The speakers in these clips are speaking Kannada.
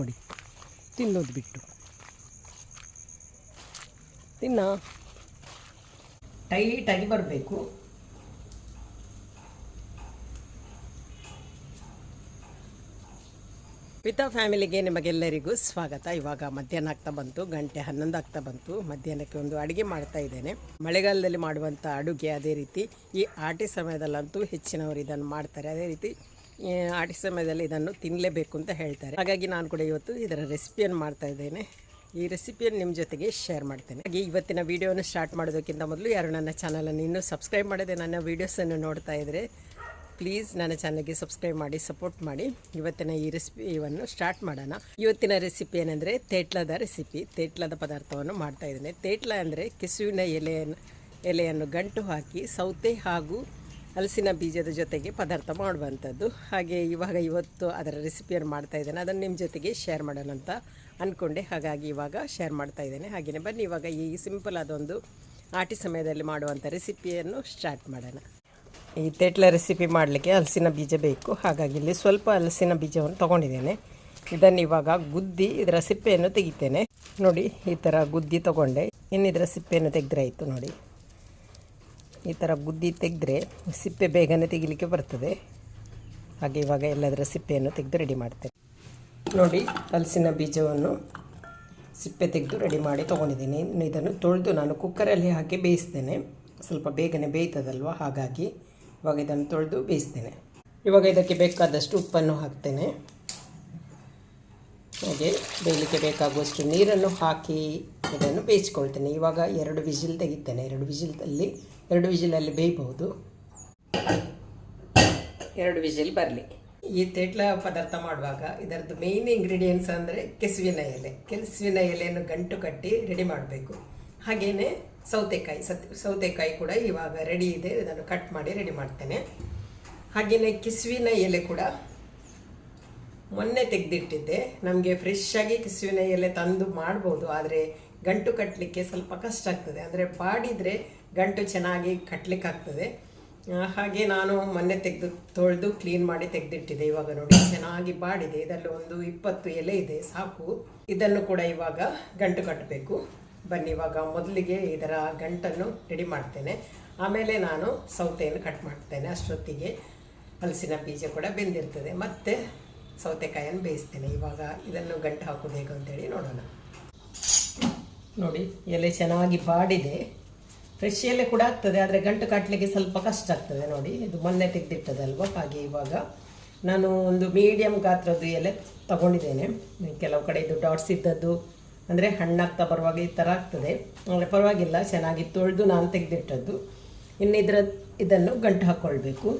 ನೋಡಿ. ತಿನ್ನೋದು ಬಿಟ್ಟು. ತಿನ್ನ. ಟೈಟಾಗಿ ಬರಬೇಕು. ಪಿತಾ ಫ್ಯಾಮಿಲಿಗೆ ನಿಮಗೆಲ್ಲರಿಗೂ ಸ್ವಾಗತ. ಇವಾಗ ಮಧ್ಯಾಹ್ನ ಆಗ್ತಾ ಬಂತು ಗಂಟೆ ಹನ್ನೊಂದು ಆಗ್ತಾ ಬಂತು. ಮಧ್ಯಾಹ್ನಕ್ಕೆ ಒಂದು ಅಡುಗೆ ಮಾಡ್ತಾ ಇದ್ದೇನೆ. ಮಳೆಗಾಲದಲ್ಲಿ ಮಾಡುವಂಥ ಅಡುಗೆ ಅದೇ ರೀತಿ. ಈ ಆಟಿ ಸಮಯದಲ್ಲಂತೂ ಹೆಚ್ಚಿನವರು ಇದನ್ನು ಮಾಡ್ತಾರೆ. ಅದೇ ರೀತಿ ಆಟಿ ಸಮಯದಲ್ಲಿ ಇದನ್ನು ತಿನ್ನಲೇಬೇಕು ಅಂತ ಹೇಳ್ತಾರೆ. ಹಾಗಾಗಿ ನಾನು ಕೂಡ ಇವತ್ತು ಇದರ ರೆಸಿಪಿಯನ್ನು ಮಾಡ್ತಾ ಇದ್ದೇನೆ. ಈ ರೆಸಿಪಿಯನ್ನು ನಿಮ್ಮ ಜೊತೆಗೆ ಶೇರ್ ಮಾಡ್ತೇನೆ. ಹಾಗೆ ಇವತ್ತಿನ ವಿಡಿಯೋನ ಸ್ಟಾರ್ಟ್ ಮಾಡೋದಕ್ಕಿಂತ ಮೊದಲು ಯಾರು ನನ್ನ ಚಾನಲನ್ನು ಇನ್ನೂ ಸಬ್ಸ್ಕ್ರೈಬ್ ಮಾಡದೆ ನನ್ನ ವೀಡಿಯೋಸನ್ನು ನೋಡ್ತಾ ಇದ್ದರೆ ಪ್ಲೀಸ್ ನನ್ನ ಚಾನಲ್ಗೆ ಸಬ್ಸ್ಕ್ರೈಬ್ ಮಾಡಿ, ಸಪೋರ್ಟ್ ಮಾಡಿ. ಇವತ್ತಿನ ಈ ರೆಸಿಪಿಯನ್ನು ಸ್ಟಾರ್ಟ್ ಮಾಡೋಣ. ಇವತ್ತಿನ ರೆಸಿಪಿ ಏನಂದರೆ ತೇಟ್ಲದ ರೆಸಿಪಿ. ತೇಟ್ಲದ ಪದಾರ್ಥವನ್ನು ಮಾಡ್ತಾ ಇದ್ದೇನೆ. ತೇಟ್ಲ ಅಂದರೆ ಕೆಸುವಿನ ಎಲೆಯನ್ನು ಎಲೆಯನ್ನು ಗಂಟು ಹಾಕಿ ಸೌತೆ ಹಾಗೂ ಹಲಸಿನ ಬೀಜದ ಜೊತೆಗೆ ಪದಾರ್ಥ ಮಾಡುವಂಥದ್ದು. ಹಾಗೆ ಇವಾಗ ಇವತ್ತು ಅದರ ರೆಸಿಪಿಯನ್ನು ಮಾಡ್ತಾ ಇದ್ದೇನೆ. ಅದನ್ನು ನಿಮ್ಮ ಜೊತೆಗೆ ಶೇರ್ ಮಾಡೋಣ ಅಂತ ಅಂದ್ಕೊಂಡೆ ಹಾಗಾಗಿ ಇವಾಗ ಶೇರ್ ಮಾಡ್ತಾ ಇದ್ದೇನೆ. ಹಾಗೆಯೇ ಬನ್ನಿ, ಇವಾಗ ಈ ಸಿಂಪಲ್ ಆದೊಂದು ಆಟಿ ಸಮಯದಲ್ಲಿ ಮಾಡುವಂಥ ರೆಸಿಪಿಯನ್ನು ಸ್ಟಾರ್ಟ್ ಮಾಡೋಣ. ಈ ತೇಟ್ಲ ರೆಸಿಪಿ ಮಾಡಲಿಕ್ಕೆ ಹಲಸಿನ ಬೀಜ ಬೇಕು. ಹಾಗಾಗಿ ಇಲ್ಲಿ ಸ್ವಲ್ಪ ಹಲಸಿನ ಬೀಜವನ್ನು ತೊಗೊಂಡಿದ್ದೇನೆ. ಇದನ್ನು ಇವಾಗ ಗುದ್ದಿ ಇದರ ಸಿಪ್ಪೆಯನ್ನು ತೆಗಿತೇನೆ. ನೋಡಿ, ಈ ಥರ ಗುದ್ದಿ ತೊಗೊಂಡೆ. ಇನ್ನು ಇದರ ಸಿಪ್ಪೆಯನ್ನು ತೆಗೆದ್ರಾಯಿತು ನೋಡಿ. ಈ ಥರ ಗುದ್ದಿ ತೆಗೆದ್ರೆ ಸಿಪ್ಪೆ ಬೇಗನೆ ತೆಗಿಲಿಕ್ಕೆ ಬರ್ತದೆ. ಹಾಗೆ ಇವಾಗ ಎಲ್ಲದರ ಸಿಪ್ಪೆಯನ್ನು ತೆಗೆದು ರೆಡಿ ಮಾಡ್ತೇನೆ. ನೋಡಿ, ಹಲಸಿನ ಬೀಜವನ್ನು ಸಿಪ್ಪೆ ತೆಗೆದು ರೆಡಿ ಮಾಡಿ ತೊಗೊಂಡಿದ್ದೀನಿ. ಇನ್ನು ಇದನ್ನು ತೊಳೆದು ನಾನು ಕುಕ್ಕರಲ್ಲಿ ಹಾಕಿ ಬೇಯಿಸ್ತೇನೆ. ಸ್ವಲ್ಪ ಬೇಗನೆ ಬೇಯ್ತದಲ್ವ? ಹಾಗಾಗಿ ಇವಾಗ ಇದನ್ನು ತೊಳೆದು ಬೇಯಿಸ್ತೇನೆ. ಇವಾಗ ಇದಕ್ಕೆ ಬೇಕಾದಷ್ಟು ಉಪ್ಪನ್ನು ಹಾಕ್ತೇನೆ. ಹಾಗೆ ಬೇಯಲಿಕ್ಕೆ ಬೇಕಾಗುವಷ್ಟು ನೀರನ್ನು ಹಾಕಿ ಇದನ್ನು ಬೇಯಿಸ್ಕೊಳ್ತೇನೆ. ಇವಾಗ ಎರಡು ವಿಜಿಲ್ ತೆಗಿತೇನೆ. ಎರಡು ವಿಜಿಲಲ್ಲಿ ಎರಡು ವಿಜಿಲಲ್ಲಿ ಬೇಯಬಹುದು. ಎರಡು ವಿಜಿಲ್ ಬರಲಿ. ಈ ತೇಟ್ಲ ಪದಾರ್ಥ ಮಾಡುವಾಗ ಇದರದ್ದು ಮೇಯ್ನ್ ಇಂಗ್ರೀಡಿಯೆಂಟ್ಸ್ ಅಂದರೆ ಕೆಸುವಿನ ಎಲೆ. ಕೆಸುವಿನ ಎಲೆಯನ್ನು ಗಂಟು ಕಟ್ಟಿ ರೆಡಿ ಮಾಡಬೇಕು. ಹಾಗೆಯೇ ಸೌತೆಕಾಯಿ. ಸತ್ ಸೌತೆಕಾಯಿ ಕೂಡ ಇವಾಗ ರೆಡಿ ಇದೆ. ಇದನ್ನು ಕಟ್ ಮಾಡಿ ರೆಡಿ ಮಾಡ್ತೇನೆ. ಹಾಗೆಯೇ ಕಿಸುವಿನ ಎಲೆ ಕೂಡ ಮೊನ್ನೆ ತೆಗೆದಿಟ್ಟಿದ್ದೆ. ನಮಗೆ ಫ್ರೆಶ್ ಆಗಿ ಕಿಸುವಿನ ಎಲೆ ತಂದು ಮಾಡ್ಬೋದು. ಆದರೆ ಗಂಟು ಕಟ್ಟಲಿಕ್ಕೆ ಸ್ವಲ್ಪ ಕಷ್ಟ ಆಗ್ತದೆ. ಅಂದರೆ ಬಾಡಿದರೆ ಗಂಟು ಚೆನ್ನಾಗಿ ಕಟ್ಟಲಿಕ್ಕೆ ಆಗ್ತದೆ. ಹಾಗೆ ನಾನು ಮೊನ್ನೆ ತೆಗೆದು, ತೊಳೆದು ಕ್ಲೀನ್ ಮಾಡಿ ತೆಗೆದಿಟ್ಟಿದೆ ಇವಾಗ ನೋಡಿ, ಚೆನ್ನಾಗಿ ಬಾಡಿದೆ. ಇದರಲ್ಲಿ ಒಂದು ಇಪ್ಪತ್ತು ಎಲೆ ಇದೆ, ಸಾಕು. ಇದನ್ನು ಕೂಡ ಇವಾಗ ಗಂಟು ಕಟ್ಟಬೇಕು. ಬನ್ನಿ, ಇವಾಗ ಮೊದಲಿಗೆ ಇದರ ಗಂಟನ್ನು ರೆಡಿ ಮಾಡ್ತೇನೆ. ಆಮೇಲೆ ನಾನು ಸೌತೆಯನ್ನು ಕಟ್ ಮಾಡ್ತೇನೆ. ಅಷ್ಟೊತ್ತಿಗೆ ಹಲಸಿನ ಬೀಜ ಕೂಡ ಬೆಂದಿರ್ತದೆ. ಮತ್ತೆ ಸೌತೆಕಾಯನ್ನು ಬೇಯಿಸ್ತೇನೆ. ಇವಾಗ ಇದನ್ನು ಗಂಟು ಹಾಕೋದು ಹೇಗೆ ಅಂತೇಳಿ ನೋಡೋಣ. ನೋಡಿ, ಎಲೆ ಚೆನ್ನಾಗಿ ಬಾಡಿದೆ. ಫ್ರೆಶ್ ಎಲೆ ಕೂಡ ಆಗ್ತದೆ, ಆದರೆ ಗಂಟು ಕಟ್ಟಲಿಕ್ಕೆ ಸ್ವಲ್ಪ ಕಷ್ಟ ಆಗ್ತದೆ ನೋಡಿ. ಇದು ಮೊನ್ನೆ ತೆಗೆದಿಟ್ಟದಲ್ವ? ಹಾಗೆ ಇವಾಗ ನಾನು ಒಂದು ಮೀಡಿಯಮ್ ಗಾತ್ರದ್ದು ಎಲೆ ತಗೊಂಡಿದ್ದೇನೆ. ಕೆಲವು ಕಡೆ ಇದು ಡಾಟ್ಸ್ ಇದ್ದದ್ದು, ಅಂದರೆ ಹಣ್ಣಾಗ್ತಾ ಬರುವಾಗ ಈ ಥರ ಆಗ್ತದೆ. ಅಂದರೆ ಪರವಾಗಿಲ್ಲ, ಚೆನ್ನಾಗಿ ತೊಳೆದು ನಾನು ತೆಗೆದಿಟ್ಟದ್ದು. ಇನ್ನು ಇದರ, ಇದನ್ನು ಗಂಟು ಹಾಕ್ಕೊಳ್ಬೇಕು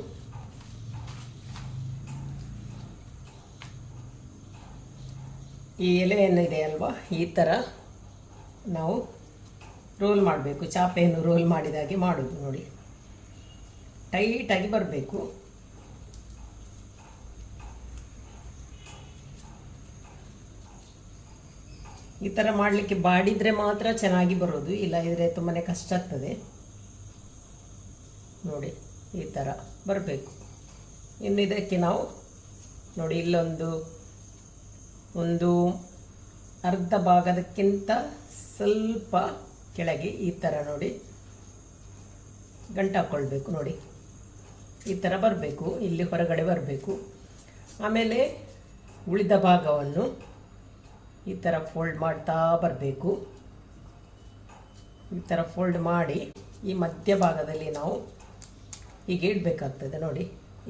ಈ ಎಲೆ ಏನಿದೆ ಅಲ್ವಾ? ಈ ಥರ ನಾವು ರೋಲ್ ಮಾಡಬೇಕು, ಚಾಪೆಯನ್ನು ರೋಲ್ ಮಾಡಿದಾಗೆ ಮಾಡೋದು ನೋಡಿ. ಟೈಟಾಗಿ ಬರಬೇಕು. ಈ ಥರ ಮಾಡಲಿಕ್ಕೆ ಬಾಡಿದರೆ ಮಾತ್ರ ಚೆನ್ನಾಗಿ ಬರೋದು, ಇಲ್ಲ ಇದ್ರೆ ತುಂಬಾ ಕಷ್ಟ ಆಗ್ತದೆ. ನೋಡಿ, ಈ ಥರ ಬರಬೇಕು. ಇನ್ನು ಇದಕ್ಕೆ ನಾವು ನೋಡಿ, ಇಲ್ಲೊಂದು, ಒಂದು ಅರ್ಧ ಭಾಗದಕ್ಕಿಂತ ಸ್ವಲ್ಪ ಕೆಳಗೆ ಈ ಥರ ನೋಡಿ. ಗಂಟು ಹಾಕ್ಕೊಳ್ಬೇಕು ನೋಡಿ. ಈ ಥರ ಬರಬೇಕು, ಇಲ್ಲಿ ಹೊರಗಡೆ ಬರಬೇಕು. ಆಮೇಲೆ ಉಳಿದ ಭಾಗವನ್ನು ಈ ಥರ ಫೋಲ್ಡ್ ಮಾಡ್ತಾ ಬರಬೇಕು. ಈ ಥರ ಫೋಲ್ಡ್ ಮಾಡಿ ಈ ಮಧ್ಯ ಭಾಗದಲ್ಲಿ ನಾವು ಹೀಗೆ ಇಡಬೇಕಾಗ್ತದೆ ನೋಡಿ.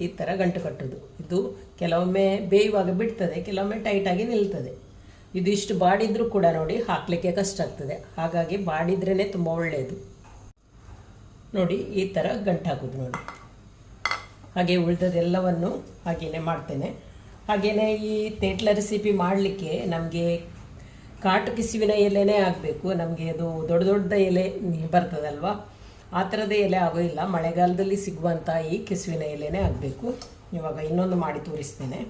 ಈ ಥರ ಗಂಟು ಕಟ್ಟೋದು. ಇದು ಕೆಲವೊಮ್ಮೆ ಬೇಯುವಾಗ ಬಿಡ್ತದೆ, ಕೆಲವೊಮ್ಮೆ ಟೈಟಾಗಿ ನಿಲ್ತದೆ. ಇದು ಇಷ್ಟು ಬಾಡಿದ್ರೂ ಕೂಡ ನೋಡಿ ಹಾಕಲಿಕ್ಕೆ ಕಷ್ಟ ಆಗ್ತದೆ. ಹಾಗಾಗಿ ಬಾಡಿದ್ರೇ ತುಂಬ ಒಳ್ಳೆಯದು ನೋಡಿ, ಈ ಥರ ಗಂಟು ಹಾಕೋದು ನೋಡಿ. ಹಾಗೆ ಉಳಿದದೆಲ್ಲವನ್ನು ಹಾಗೆಯೇ ಮಾಡ್ತೇನೆ. ಹಾಗೆಯೇ ಈ ತೇಟ್ಲ ರೆಸಿಪಿ ಮಾಡಲಿಕ್ಕೆ ನಮಗೆ ಕಾಟು ಕಿಸುವಿನ ಎಲೆನೇ ಆಗಬೇಕು. ನಮಗೆ ಅದು ದೊಡ್ಡ ದೊಡ್ಡ ಎಲೆ ಬರ್ತದಲ್ವಾ? ಆ ಥರದ ಎಲೆ ಆಗೋ ಇಲ್ಲ. ಮಳೆಗಾಲದಲ್ಲಿ ಸಿಗುವಂಥ ಈ ಕೆಸುವಿನ ಎಲೆನೇ ಆಗಬೇಕು. ಇವಾಗ ಇನ್ನೊಂದು ಮಾಡಿ ತೋರಿಸ್ತೇನೆ.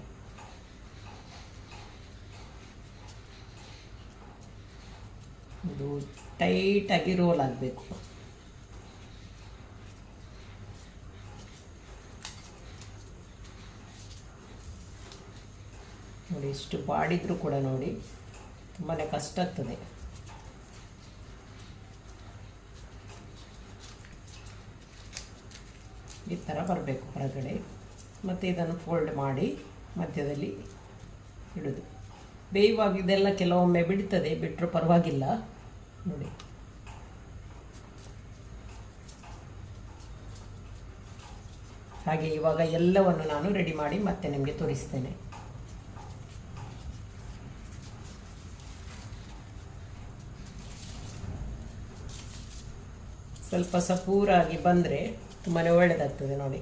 ಇದು ಟೈಟಾಗಿ ರೋಲ್ ಆಗಬೇಕು. ನೋಡಿ ಎಷ್ಟು ಬಾಡಿದ್ರೂ ಕೂಡ ನೋಡಿ ತುಂಬಾ ಕಷ್ಟ ಆಗ್ತದೆ. ಈ ಥರ ಬರಬೇಕು ಹೊರಗಡೆ. ಮತ್ತು ಇದನ್ನು ಫೋಲ್ಡ್ ಮಾಡಿ ಮಧ್ಯದಲ್ಲಿ ಇಡೋದು. ಬೇಯುವಾಗ ಇದೆಲ್ಲ ಕೆಲವೊಮ್ಮೆ ಬಿಡ್ತದೆ ಬಿಟ್ಟರೂ ಪರವಾಗಿಲ್ಲ. ನೋಡಿ. ಹಾಗೆ ಇವಾಗ ಎಲ್ಲವನ್ನು ನಾನು ರೆಡಿ ಮಾಡಿ ಮತ್ತೆ ನಿಮಗೆ ತೋರಿಸ್ತೇನೆ. ಸ್ವಲ್ಪ ಸಪೂರಾಗಿ ಬಂದರೆ ತುಂಬಾ ಒಳ್ಳೆಯದಾಗ್ತದೆ ನೋಡಿ.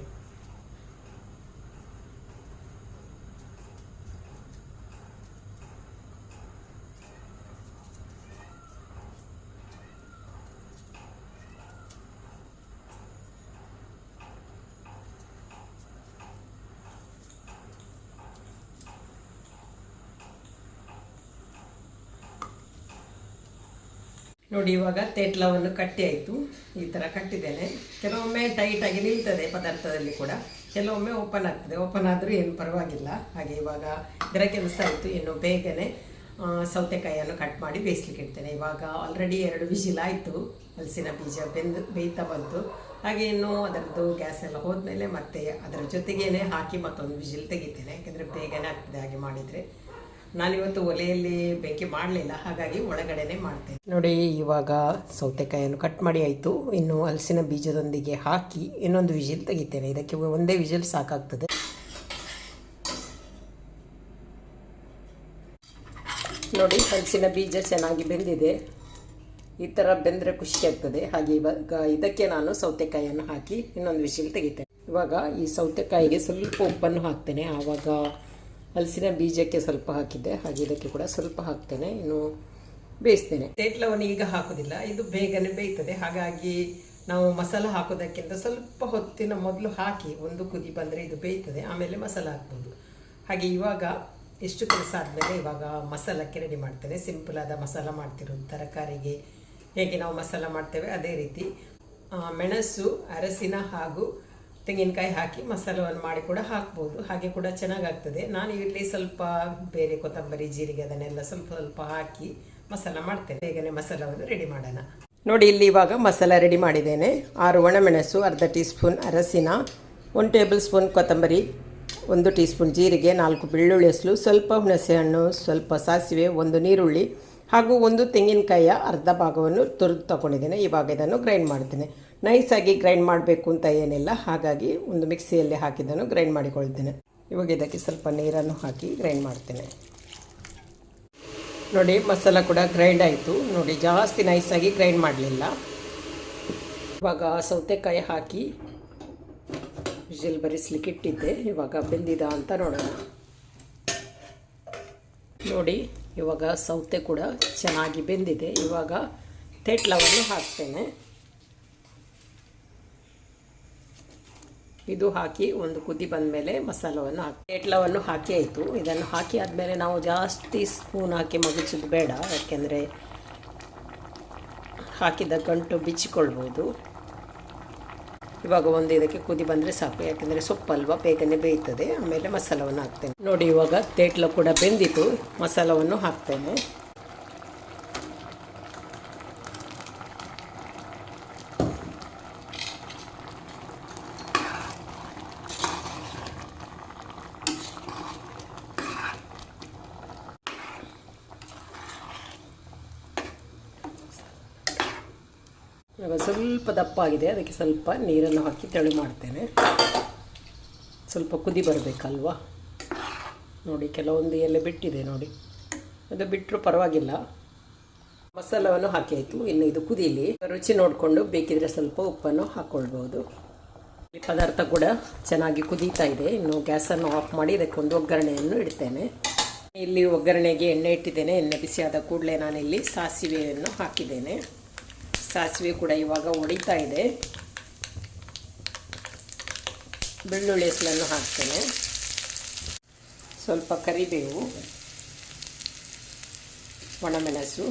ನೋಡಿ, ಇವಾಗ ತೇಟ್ಲವನ್ನು ಕಟ್ಟಿ ಆಯಿತು. ಈ ಥರ ಕಟ್ಟಿದ್ದೇನೆ. ಕೆಲವೊಮ್ಮೆ ಟೈಟಾಗಿ ನಿಲ್ತದೆ ಪದಾರ್ಥದಲ್ಲಿ ಕೂಡ. ಕೆಲವೊಮ್ಮೆ ಓಪನ್ ಆಗ್ತದೆ. ಓಪನ್ ಆದರೂ ಏನು ಪರವಾಗಿಲ್ಲ. ಹಾಗೆ ಇವಾಗ ಇದರ ಕೆಲಸ ಆಯಿತು. ಇನ್ನು ಬೇಗನೆ ಸೌತೆಕಾಯಿಯನ್ನು ಕಟ್ ಮಾಡಿ ಬೇಯಿಸ್ಲಿಕ್ಕೆ ಇಡ್ತೇನೆ. ಇವಾಗ ಆಲ್ರೆಡಿ ಎರಡು ವಿಜಿಲ್ ಆಯಿತು. ಹಲಸಿನ ಬೀಜ ಬೆಂದು, ಬೇಯ್ತಾ ಬಂತು. ಹಾಗೆ ಇನ್ನು ಅದರದ್ದು ಗ್ಯಾಸ್ ಎಲ್ಲ ಹೋದ್ಮೇಲೆ ಮತ್ತೆ ಅದರ ಜೊತೆಗೇನೆ ಹಾಕಿ ಮತ್ತೊಂದು ವಿಜಿಲ್ ತೆಗಿತೇನೆ. ಯಾಕೆಂದರೆ ಬೇಗನೆ ಆಗ್ತದೆ ಹಾಗೆ ಮಾಡಿದರೆ. ನಾನಿವತ್ತು ಒಲೆಯಲ್ಲಿ ಬೆಂಕಿ ಮಾಡಲಿಲ್ಲ, ಹಾಗಾಗಿ ಒಳಗಡೆನೆ ಮಾಡ್ತೇನೆ. ನೋಡಿ, ಇವಾಗ ಸೌತೆಕಾಯಿಯನ್ನು ಕಟ್ ಮಾಡಿ ಆಯಿತು. ಇನ್ನು ಹಲಸಿನ ಬೀಜದೊಂದಿಗೆ ಹಾಕಿ ಇನ್ನೊಂದು ವಿಜಿಲ್ ತೆಗಿತೇನೆ. ಇದಕ್ಕೆ ಒಂದೇ ವಿಜಿಲ್ ಸಾಕಾಗ್ತದೆ. ನೋಡಿ ಹಲಸಿನ ಬೀಜ ಚೆನ್ನಾಗಿ ಬೆಂದಿದೆ. ಈ ಥರ ಬೆಂದರೆ ಖುಷಿ ಆಗ್ತದೆ. ಹಾಗೆ ಇವಾಗ ಇದಕ್ಕೆ ನಾನು ಸೌತೆಕಾಯಿಯನ್ನು ಹಾಕಿ ಇನ್ನೊಂದು ವಿಷಲ್ ತೆಗಿತೇನೆ. ಇವಾಗ ಈ ಸೌತೆಕಾಯಿಗೆ ಸ್ವಲ್ಪ ಉಪ್ಪನ್ನು ಹಾಕ್ತೇನೆ. ಆವಾಗ ಹಲಸಿನ ಬೀಜಕ್ಕೆ ಸ್ವಲ್ಪ ಹಾಕಿದ್ದೆ, ಹಾಗೆ ಇದಕ್ಕೆ ಕೂಡ ಸ್ವಲ್ಪ ಹಾಕ್ತೇನೆ. ಇನ್ನು ಬೇಯಿಸ್ತೇನೆ. ತೇಟ್ಲವನ್ನು ಈಗ ಹಾಕೋದಿಲ್ಲ. ಇದು ಬೇಗನೆ ಬೇಯ್ತದೆ. ಹಾಗಾಗಿ ನಾವು ಮಸಾಲ ಹಾಕೋದಕ್ಕಿಂತ ಸ್ವಲ್ಪ ಹೊತ್ತಿನ ಮೊದಲು ಹಾಕಿ ಒಂದು ಕುದಿ ಬಂದರೆ ಇದು ಬೇಯ್ತದೆ. ಆಮೇಲೆ ಮಸಾಲ ಹಾಕ್ಬೋದು. ಹಾಗೆ ಇವಾಗ ಎಷ್ಟು ಕೆಲಸ ಆದಮೇಲೆ ಇವಾಗ ಮಸಾಲಕ್ಕೆ ರೆಡಿ ಮಾಡ್ತೇನೆ. ಸಿಂಪಲ್ ಆದ ಮಸಾಲ ಮಾಡ್ತಿರೋದು ತರಕಾರಿಗೆ ಹೇಗೆ ನಾವು ಮಸಾಲ ಮಾಡ್ತೇವೆ ಅದೇ ರೀತಿ. ಮೆಣಸು, ಅರಸಿನ ಹಾಗೂ ತೆಂಗಿನಕಾಯಿ ಹಾಕಿ ಮಸಾಲವನ್ನು ಮಾಡಿ ಕೂಡ ಹಾಕ್ಬೋದು. ಹಾಗೆ ಕೂಡ ಚೆನ್ನಾಗಾಗ್ತದೆ. ನಾನು ಇಲ್ಲಿ ಸ್ವಲ್ಪ ಬೇರೆ ಕೊತ್ತಂಬರಿ, ಜೀರಿಗೆ ಅದನ್ನೆಲ್ಲ ಸ್ವಲ್ಪ ಸ್ವಲ್ಪ ಹಾಕಿ ಮಸಾಲ ಮಾಡ್ತೇನೆ. ಬೇಗನೆ ಮಸಾಲವನ್ನು ರೆಡಿ ಮಾಡೋಣ. ನೋಡಿ, ಇಲ್ಲಿ ಇವಾಗ ಮಸಾಲ ರೆಡಿ ಮಾಡಿದ್ದೇನೆ. ಆರು ಒಣಮೆಣಸು, ಅರ್ಧ ಟೀ ಸ್ಪೂನ್ ಅರಸಿನ, ಒಂದು ಟೇಬಲ್ ಸ್ಪೂನ್ ಕೊತ್ತಂಬರಿ, ಒಂದು ಟೀ ಸ್ಪೂನ್ ಜೀರಿಗೆ, ನಾಲ್ಕು ಬೆಳ್ಳುಳ್ಳಿ ಹೆಸಲು, ಸ್ವಲ್ಪ ಹುಣಸೆಹಣ್ಣು, ಸ್ವಲ್ಪ ಸಾಸಿವೆ, ಒಂದು ನೀರುಳ್ಳಿ ಹಾಗೂ ಒಂದು ತೆಂಗಿನಕಾಯಿಯ ಅರ್ಧ ಭಾಗವನ್ನು ತುರಿದು ತಗೊಂಡಿದ್ದೇನೆ. ಇವಾಗ ಇದನ್ನು ಗ್ರೈಂಡ್ ಮಾಡ್ತೇನೆ. ನೈಸಾಗಿ ಗ್ರೈಂಡ್ ಮಾಡಬೇಕು ಅಂತ ಏನಿಲ್ಲ, ಹಾಗಾಗಿ ಒಂದು ಮಿಕ್ಸಿಯಲ್ಲಿ ಹಾಕಿದ್ದನ್ನು ಗ್ರೈಂಡ್ ಮಾಡಿಕೊಳ್ತೇನೆ ಇವಾಗ ಇದಕ್ಕೆ ಸ್ವಲ್ಪ ನೀರನ್ನು ಹಾಕಿ ಗ್ರೈಂಡ್ ಮಾಡ್ತೇನೆ. ನೋಡಿ, ಮಸಾಲ ಕೂಡ ಗ್ರೈಂಡ್ ಆಯಿತು. ನೋಡಿ, ಜಾಸ್ತಿ ನೈಸಾಗಿ ಗ್ರೈಂಡ್ ಮಾಡಲಿಲ್ಲ. ಇವಾಗ ಸೌತೆಕಾಯಿ ಹಾಕಿ ವಿಜಿಲ್ ಬರಿಸ್ಲಿಕ್ಕೆ ಇಟ್ಟಿದ್ದೆ. ಇವಾಗ ಬೆಂದಿದ ಅಂತ ನೋಡೋಣ. ನೋಡಿ, ಇವಾಗ ಸೌತೆ ಕೂಡ ಚೆನ್ನಾಗಿ ಬೆಂದಿದೆ. ಇವಾಗ ತೆಟ್ಲವನ್ನು ಹಾಕ್ತೇನೆ. ಇದು ಹಾಕಿ ಒಂದು ಕುದಿ ಬಂದ ಮೇಲೆ ಮಸಾಲವನ್ನು ಹಾಕಿ, ಏಟ್ಲವನ್ನು ಹಾಕಿ ಆಯಿತು. ಇದನ್ನು ಹಾಕಿ ಆದಮೇಲೆ ನಾವು ಜಾಸ್ತಿ ಸ್ಪೂನ್ ಹಾಕಿ ಮಗುಚೋದು ಬೇಡ, ಯಾಕೆಂದರೆ ಹಾಕಿದ ಗಂಟು ಬಿಚ್ಚಿಕೊಳ್ಬೋದು. ಇವಾಗ ಒಂದು ಇದಕ್ಕೆ ಕುದಿ ಬಂದರೆ ಸಾಕು, ಯಾಕೆಂದರೆ ಸೊಪ್ಪಲ್ವಾ ಬೇಗನೆ ಬೇಯ್ತದೆ. ಆಮೇಲೆ ಮಸಾಲವನ್ನು ಹಾಕ್ತೇನೆ. ನೋಡಿ, ಇವಾಗ ತೇಟ್ಲ ಕೂಡ ಬೆಂದಿತು ಮಸಾಲವನ್ನು ಹಾಕ್ತೇನೆ. ಸ್ವಲ್ಪ ದಪ್ಪ ಆಗಿದೆ ಅದಕ್ಕೆ ಸ್ವಲ್ಪ ನೀರನ್ನು ಹಾಕಿ ತೆಳು ಮಾಡ್ತೇನೆ. ಸ್ವಲ್ಪ ಕುದಿ ಬರಬೇಕಲ್ವಾ? ನೋಡಿ, ಕೆಲವೊಂದು ಎಲೆ ಬಿಟ್ಟಿದೆ ನೋಡಿ. ಅದು ಬಿಟ್ಟರು ಪರವಾಗಿಲ್ಲ. ಮಸಾಲವನ್ನು ಹಾಕಿ ಆಯಿತು. ಇನ್ನು ಇದು ಕುದೀಲಿ. ರುಚಿ ನೋಡಿಕೊಂಡು ಬೇಕಿದ್ರೆ ಸ್ವಲ್ಪ ಉಪ್ಪನ್ನು ಹಾಕ್ಕೊಳ್ಬೋದು ಈ ಪದಾರ್ಥ ಕೂಡ ಚೆನ್ನಾಗಿ ಕುದೀತಾ ಇದೆ. ಇನ್ನು ಗ್ಯಾಸನ್ನು ಆಫ್ ಮಾಡಿ ಇದಕ್ಕೊಂದು ಒಗ್ಗರಣೆಯನ್ನು ಇಡ್ತೇನೆ. ಇಲ್ಲಿ ಒಗ್ಗರಣೆಗೆ ಎಣ್ಣೆ ಇಟ್ಟಿದ್ದೇನೆ. ಎಣ್ಣೆ ಬಿಸಿಯಾದ ಕೂಡಲೇ ನಾನಿಲ್ಲಿ ಸಾಸಿವೆಯನ್ನು ಹಾಕಿದ್ದೇನೆ. ಸಾಸಿವೆ ಕೂಡ ಇವಾಗ ಒಡಿತಾ ಇದೆ. ಬೆಳ್ಳುಳ್ಳಿ ಹೆಸಲನ್ನು ಹಾಕ್ತೇನೆ. ಸ್ವಲ್ಪ ಕರಿಬೇವು, ಒಣಮೆಣಸು,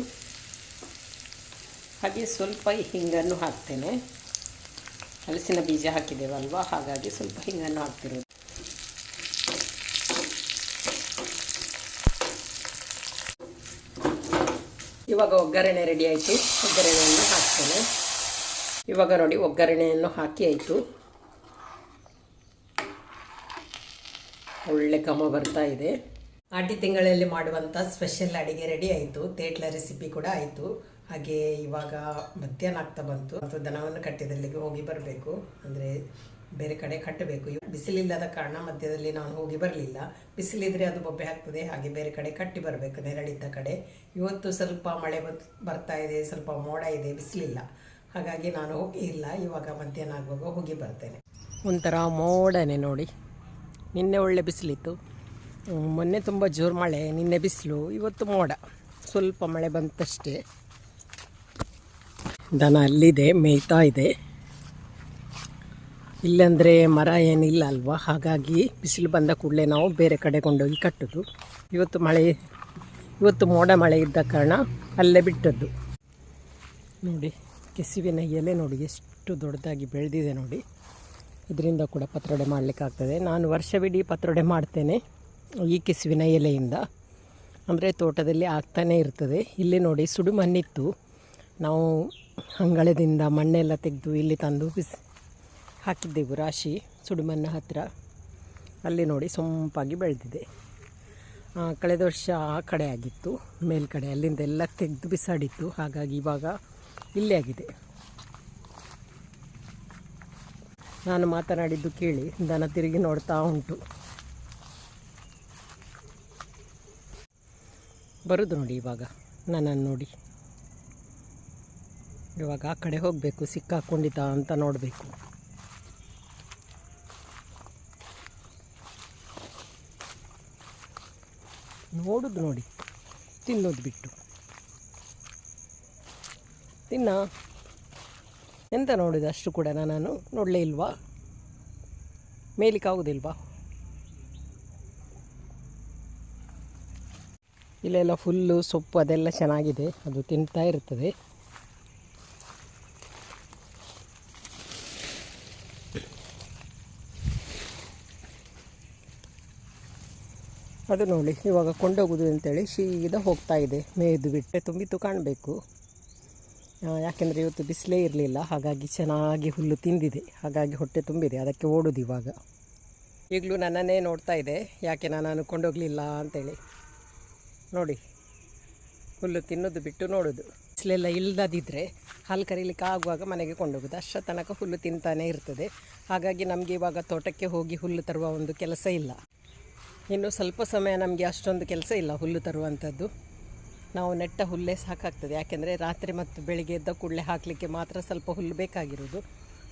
ಹಾಗೆ ಸ್ವಲ್ಪ ಹಿಂಗನ್ನು ಹಾಕ್ತೇನೆ. ಹಲಸಿನ ಬೀಜ ಹಾಕಿದ್ದೇವಲ್ವ? ಹಾಗಾಗಿ ಸ್ವಲ್ಪ ಹಿಂಗನ್ನು ಹಾಕ್ತಿರೋದು. ಇವಾಗ ಒಗ್ಗರಣೆ ರೆಡಿ ಆಯಿತು. ಒಗ್ಗರಣೆಯನ್ನು ಹಾಕ್ತೇನೆ. ಇವಾಗ ನೋಡಿ ಒಗ್ಗರಣೆಯನ್ನು ಹಾಕಿ ಆಯಿತು. ಒಳ್ಳೆ ಕಮ ಬರ್ತಾ ಇದೆ. ಆಟಿ ತಿಂಗಳಲ್ಲಿ ಮಾಡುವಂಥ ಸ್ಪೆಷಲ್ ಅಡಿಗೆ ರೆಡಿ ಆಯಿತು. ತೇಟ್ಲ ರೆಸಿಪಿ ಕೂಡ ಆಯಿತು. ಹಾಗೆ ಇವಾಗ ಮಧ್ಯಾಹ್ನ ಆಗ್ತಾ ಬಂತು. ಅಥವಾ ದನವನ್ನು ಕಟ್ಟಿದಲ್ಲಿಗೆ ಹೋಗಿ ಬರಬೇಕು. ಅಂದರೆ ಬೇರೆ ಕಡೆ ಕಟ್ಟಬೇಕು. ಬಿಸಿಲಿಲ್ಲದ ಕಾರಣ ಮಧ್ಯದಲ್ಲಿ ನಾನು ಹೋಗಿ ಬರಲಿಲ್ಲ. ಬಿಸಿಲಿದ್ರೆ ಅದು ಬೊಬ್ಬೆ ಆಗ್ತದೆ ಹಾಗೆ ಬೇರೆ ಕಡೆ ಕಟ್ಟಿ ಬರಬೇಕು ನೆರಳಿದ್ದ ಕಡೆ. ಇವತ್ತು ಸ್ವಲ್ಪ ಮಳೆ ಬರ್ತಾ ಇದೆ, ಸ್ವಲ್ಪ ಮೋಡ ಇದೆ, ಬಿಸಿಲಿಲ್ಲ. ಹಾಗಾಗಿ ನಾನು ಹೋಗಿ ಇಲ್ಲ. ಇವಾಗ ಮಧ್ಯಾಹ್ನ ಆಗುವಾಗ ಹೋಗಿ ಬರ್ತೇನೆ. ಒಂಥರ ಮೋಡನೆ ನೋಡಿ. ನಿನ್ನೆ ಒಳ್ಳೆ ಬಿಸಿಲಿತ್ತು. ಮೊನ್ನೆ ತುಂಬ ಜೋರು ಮಳೆ, ನಿನ್ನೆ ಬಿಸಿಲು, ಇವತ್ತು ಮೋಡ. ಸ್ವಲ್ಪ ಮಳೆ ಬಂತಷ್ಟೇ. ದನ ಅಲ್ಲಿದೆ, ಮೇಯ್ತಾ ಇದೆ. ಇಲ್ಲಂದರೆ ಮರ ಏನಿಲ್ಲ ಅಲ್ವಾ? ಹಾಗಾಗಿ ಬಿಸಿಲು ಬಂದ ಕೂಡಲೇ ನಾವು ಬೇರೆ ಕಡೆ ಕೊಂಡೋಗಿ ಕಟ್ಟೋದು. ಇವತ್ತು ಮಳೆ, ಇವತ್ತು ಮೋಡ ಮಳೆ ಇದ್ದ ಕಾರಣ ಅಲ್ಲೇ ಬಿಟ್ಟದ್ದು. ನೋಡಿ, ಕೆಸುವಿನ ಎಲೆ ನೋಡಿ, ಎಷ್ಟು ದೊಡ್ಡದಾಗಿ ಬೆಳೆದಿದೆ ನೋಡಿ. ಇದರಿಂದ ಕೂಡ ಪತ್ರೊಡೆ ಮಾಡಲಿಕ್ಕಾಗ್ತದೆ ನಾನು ವರ್ಷವಿಡೀ ಪತ್ರೊಡೆ ಮಾಡ್ತೇನೆ ಈ ಕೆಸುವಿನ ಎಲೆಯಿಂದ. ಅಂದರೆ ತೋಟದಲ್ಲಿ ಆಗ್ತಾನೇ ಇರ್ತದೆ. ಇಲ್ಲಿ ನೋಡಿ ಸುಡು ಮಣ್ಣಿತ್ತು ನಾವು ಅಂಗಳದಿಂದ ಮಣ್ಣೆಲ್ಲ ತೆಗೆದು ಇಲ್ಲಿ ತಂದು ಬಿಸಿ ಹಾಕಿದ್ದೆವು ರಾಶಿ ಸುಡುಮಣ್ಣ ಹತ್ತಿರ ಅಲ್ಲಿ ನೋಡಿ ಸೊಂಪಾಗಿ ಬೆಳೆದಿದೆ. ಕಳೆದ ವರ್ಷ ಆ ಕಡೆ ಆಗಿತ್ತು, ಮೇಲ್ಕಡೆ, ಅಲ್ಲಿಂದ ಎಲ್ಲ ತೆಗೆದು ಬಿಸಾಡಿತ್ತು, ಹಾಗಾಗಿ ಇವಾಗ ಇಲ್ಲೇ ಆಗಿದೆ. ನಾನು ಮಾತನಾಡಿದ್ದು ಕೇಳಿ, ದನ ತಿರುಗಿ ನೋಡ್ತಾ ಉಂಟು. ಬರೋದು ನೋಡಿ ಇವಾಗ, ನನ್ನನ್ನು ನೋಡಿ. ಇವಾಗ ಆ ಕಡೆ ಹೋಗಬೇಕು ಸಿಕ್ಕಾಕೊಂಡಿತಾ ಅಂತ ನೋಡಬೇಕು. ನೋಡುದು ನೋಡಿ. ತಿನ್ನೋದು ಬಿಟ್ಟು. ತಿನ್ನ? ಎಂತ ನೋಡಿದೆ ಅಷ್ಟು ಕೂಡ ನಾನು ನೋಡಲೇ ಇಲ್ವಾ? ಮೇಲಿಕ್ಕಾಗೋದಿಲ್ವಾ ಇಲ್ಲೆಲ್ಲ ಫುಲ್ಲು ಸೊಪ್ಪು ಅದೆಲ್ಲ ಚೆನ್ನಾಗಿದೆ. ಅದು ತಿಂತಾ ಇರ್ತದೆ. ಅದು ನೋಡಿ, ಇವಾಗ ಕೊಂಡೋಗೋದು ಅಂತೇಳಿ ಸೀದಾ ಹೋಗ್ತಾ ಇದೆ ಮೇಯ್ದು ಬಿಟ್ಟೆ ತುಂಬಿತ್ತು ಕಾಣಬೇಕು. ಯಾಕೆಂದರೆ ಇವತ್ತು ಬಿಸಿಲೇ ಇರಲಿಲ್ಲ, ಹಾಗಾಗಿ ಚೆನ್ನಾಗಿ ಹುಲ್ಲು ತಿಂದಿದೆ, ಹಾಗಾಗಿ ಹೊಟ್ಟೆ ತುಂಬಿದೆ, ಅದಕ್ಕೆ ಓಡೋದು ಇವಾಗ. ಈಗಲೂ ನನ್ನನ್ನೇ ನೋಡ್ತಾ ಇದೆ, ಯಾಕೆ ನಾನು ಕೊಂಡೋಗಲಿಲ್ಲ ಅಂತೇಳಿ. ನೋಡಿ, ಹುಲ್ಲು ತಿನ್ನೋದು ಬಿಟ್ಟು ನೋಡೋದು. ಬಿಸಿಲೆಲ್ಲ ಇಲ್ಲದಿದ್ದರೆ ಹಾಲು ಕರೀಲಿಕ್ಕೆ ಆಗುವಾಗ ಮನೆಗೆ ಕೊಂಡೋಗೋದು. ಅಷ್ಟ ತನಕ ಹುಲ್ಲು ತಿಂತಾನೇ ಇರ್ತದೆ. ಹಾಗಾಗಿ ನಮಗೆ ಇವಾಗ ತೋಟಕ್ಕೆ ಹೋಗಿ ಹುಲ್ಲು ತರುವ ಒಂದು ಕೆಲಸ ಇಲ್ಲ. ಇನ್ನು ಸ್ವಲ್ಪ ಸಮಯ ನಮಗೆ ಅಷ್ಟೊಂದು ಕೆಲಸ ಇಲ್ಲ ಹುಲ್ಲು ತರುವಂಥದ್ದು. ನಾವು ನೆಟ್ಟ ಹುಲ್ಲೇ ಸಾಕಾಗ್ತದೆ. ಯಾಕೆಂದರೆ ರಾತ್ರಿ ಮತ್ತು ಬೆಳಿಗ್ಗೆ ಎದ್ದ ಕೂಡಲೇ ಹಾಕಲಿಕ್ಕೆ ಮಾತ್ರ ಸ್ವಲ್ಪ ಹುಲ್ಲು ಬೇಕಾಗಿರೋದು.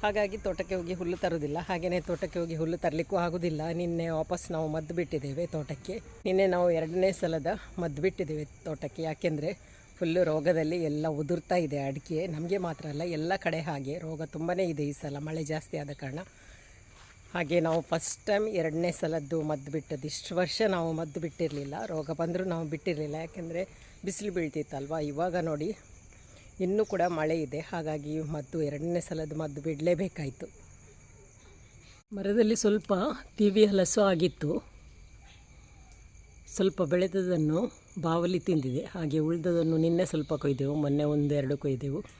ಹಾಗಾಗಿ ತೋಟಕ್ಕೆ ಹೋಗಿ ಹುಲ್ಲು ತರೋದಿಲ್ಲ. ಹಾಗೆಯೇ ತೋಟಕ್ಕೆ ಹೋಗಿ ಹುಲ್ಲು ತರಲಿಕ್ಕೂ ಆಗೋದಿಲ್ಲ. ನಿನ್ನೆ ವಾಪಸ್ ನಾವು ಮದ್ದು ಬಿಟ್ಟಿದ್ದೇವೆ ತೋಟಕ್ಕೆ. ನಿನ್ನೆ ನಾವು ಎರಡನೇ ಸಲದ ಮದ್ದು ಬಿಟ್ಟಿದ್ದೇವೆ ತೋಟಕ್ಕೆ. ಯಾಕೆಂದರೆ ಫುಲ್ಲು ರೋಗದಲ್ಲಿ ಎಲ್ಲ ಉದುರ್ತಾ ಇದೆ. ಅಡಿಕೆ ನಮಗೆ ಮಾತ್ರ ಅಲ್ಲ, ಎಲ್ಲ ಕಡೆ ಹಾಗೆ ರೋಗ ತುಂಬಾ ಇದೆ ಈ ಸಲ. ಮಳೆ ಜಾಸ್ತಿ ಆದ ಕಾರಣ. ಹಾಗೆ ನಾವು ಫಸ್ಟ್ ಟೈಮ್ ಎರಡನೇ ಸಲದ್ದು ಮದ್ದು ಬಿಟ್ಟದ್ದು. ಇಷ್ಟು ವರ್ಷ ನಾವು ಮದ್ದು ಬಿಟ್ಟಿರಲಿಲ್ಲ. ರೋಗ ಬಂದರೂ ನಾವು ಬಿಟ್ಟಿರಲಿಲ್ಲ. ಯಾಕೆಂದರೆ ಬಿಸಿಲು ಬೀಳ್ತಿತ್ತಲ್ವ? ಇವಾಗ ನೋಡಿ ಇನ್ನೂ ಕೂಡ ಮಳೆ ಇದೆ. ಹಾಗಾಗಿ ಮದ್ದು ಎರಡನೇ ಸಲದ್ದು ಮದ್ದು ಬಿಡಲೇಬೇಕಾಯಿತು. ಮರದಲ್ಲಿ ಸ್ವಲ್ಪ ತಿವಿ ಹಲಸು ಆಗಿತ್ತು. ಸ್ವಲ್ಪ ಬೆಳೆದದನ್ನು ಬಾವಲಿ ತಿಂದಿದೆ. ಹಾಗೆ ಉಳಿದದನ್ನು ನಿನ್ನೆ ಸ್ವಲ್ಪ ಕೊಯ್ದೆವು. ಮೊನ್ನೆ ಒಂದೆರಡು ಕೊಯ್ದೆವು.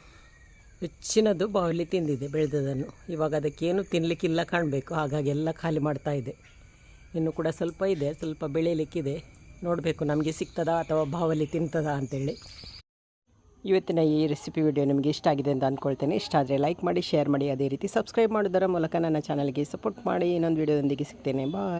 ಹೆಚ್ಚಿನದು ಬಾವಲಿ ತಿಂದಿದೆ ಬೆಳೆದದನ್ನು. ಇವಾಗ ಅದಕ್ಕೇನು ತಿನ್ನಲಿಕ್ಕಿಲ್ಲ ಕಾಣಬೇಕು. ಹಾಗಾಗಿ ಎಲ್ಲ ಖಾಲಿ ಮಾಡ್ತಾ ಇದೆ. ಇನ್ನು ಕೂಡ ಸ್ವಲ್ಪ ಇದೆ, ಸ್ವಲ್ಪ ಬೆಳೀಲಿಕ್ಕಿದೆ ನೋಡಬೇಕು ನಮಗೆ ಸಿಗ್ತದಾ ಅಥವಾ ಬಾವಲಿ ತಿಂತದಾ ಅಂತೇಳಿ. ಇವತ್ತಿನ ಈ ರೆಸಿಪಿ ವಿಡಿಯೋ ನಿಮಗೆ ಇಷ್ಟ ಆಗಿದೆ ಅಂತ ಅಂದ್ಕೊಳ್ತೇನೆ ಇಷ್ಟ ಆದರೆ ಲೈಕ್ ಮಾಡಿ, ಶೇರ್ ಮಾಡಿ. ಅದೇ ರೀತಿ ಸಬ್ಸ್ಕ್ರೈಬ್ ಮಾಡೋದರ ಮೂಲಕ ನನ್ನ ಚಾನಲ್ಗೆ ಸಪೋರ್ಟ್ ಮಾಡಿ. ಇನ್ನೊಂದು ವಿಡಿಯೋದೊಂದಿಗೆ ಸಿಗ್ತೇನೆ. ಬಾಯ್.